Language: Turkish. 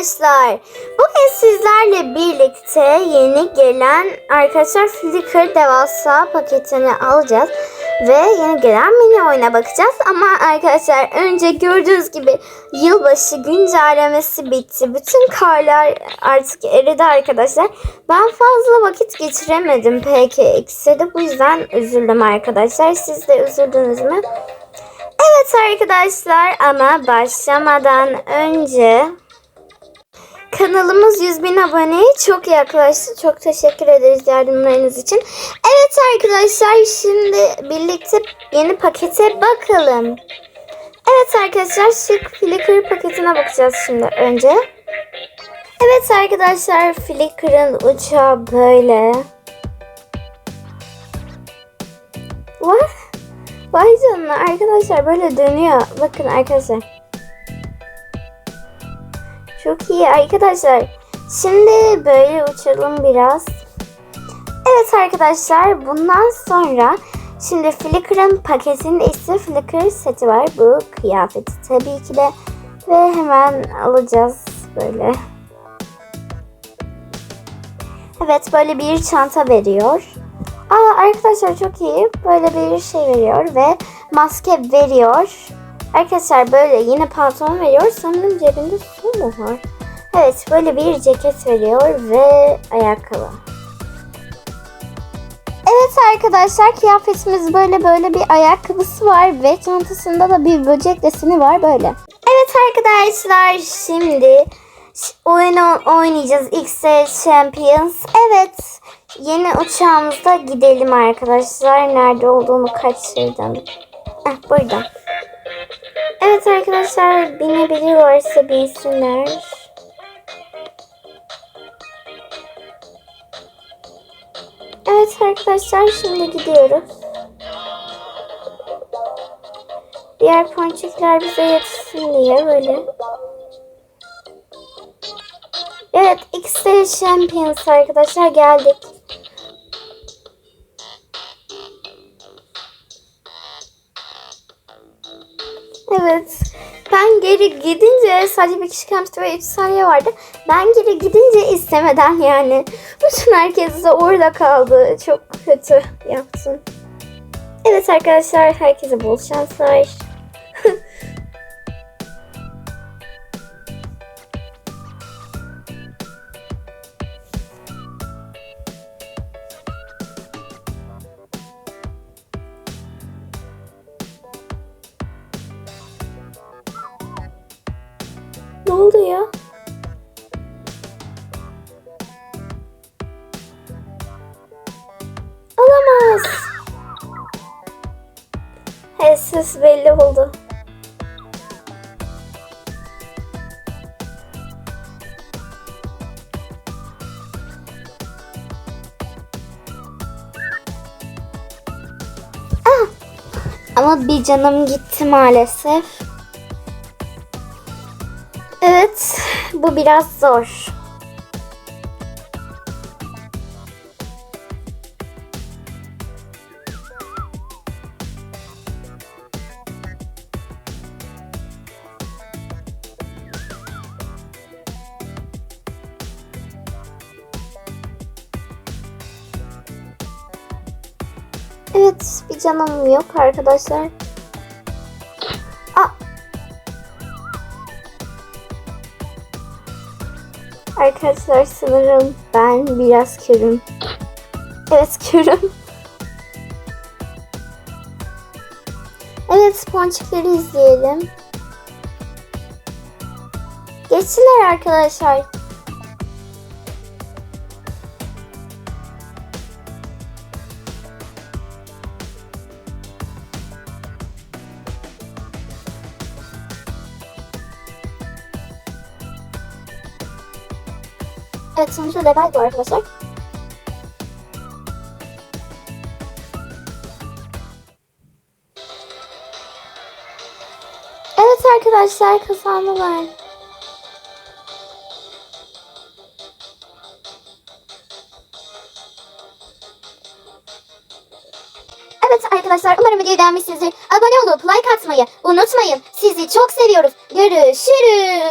arkadaşlar. Bugün sizlerle birlikte yeni gelen arkadaşlar Flickr devasa paketini alacağız. Ve yeni gelen mini oyuna bakacağız. Ama arkadaşlar önce gördüğünüz gibi yılbaşı güncellemesi bitti. Bütün karlar artık eridi arkadaşlar. Ben fazla vakit geçiremedim PKX'de. Bu yüzden üzüldüm arkadaşlar. Siz de üzüldünüz mü? Evet arkadaşlar ama başlamadan önce kanalımız 100 bin aboneye çok yaklaştı. Çok teşekkür ederiz yardımlarınız için. Evet arkadaşlar şimdi birlikte yeni pakete bakalım. Evet arkadaşlar şık Flickr paketine bakacağız şimdi önce. Evet arkadaşlar Flickr'ın uçağı böyle. What? Vay canına arkadaşlar böyle dönüyor. Bakın arkadaşlar. Çok iyi arkadaşlar. Şimdi böyle uçalım biraz. Evet arkadaşlar bundan sonra şimdi Flickr'ın paketinde ise Flickr seti var. Bu kıyafeti tabii ki de. Ve hemen alacağız böyle. Evet böyle bir çanta veriyor. Aa arkadaşlar çok iyi. Böyle bir şey veriyor ve maske veriyor. Arkadaşlar böyle yine pantolon veriyor. Sanırım cebinde su mu var? Evet böyle bir ceket veriyor ve ayakkabı. Evet arkadaşlar kıyafetimiz böyle böyle bir ayakkabısı var ve çantasında da bir böcek deseni var böyle. Evet arkadaşlar şimdi oyunu oynayacağız XL Champions. Evet yeni uçağımızda gidelim arkadaşlar. Nerede olduğunu kaçırdım. Heh, burada. Evet arkadaşlar binebiliyorsa binsinler. Evet arkadaşlar şimdi gidiyoruz. Diğer ponçikler bize yetişsin diye böyle. Evet X'de Champions arkadaşlar geldik. Evet. Geri gidince sadece bir kişi kalmıştı ve 3 saniye vardı. Ben geri gidince istemeden yani. Bütün herkes de orada kaldı. Çok kötü yaptım. Evet arkadaşlar herkese bol şanslar. Ses belli oldu. Ah! Ama bir canım gitti maalesef. Evet, bu biraz zor. Evet, bir canım yok arkadaşlar. Aa, Arkadaşlar sanırım ben biraz körüm. Evet körüm. Evet ponçikleri izleyelim. Geçtiler arkadaşlar. Evet sonuçta level bu arkadaşlar. Evet arkadaşlar kazandılar. Evet arkadaşlar umarım videoyu beğenmişsinizdir. Abone olup like atmayı unutmayın. Sizi çok seviyoruz. Görüşürüz.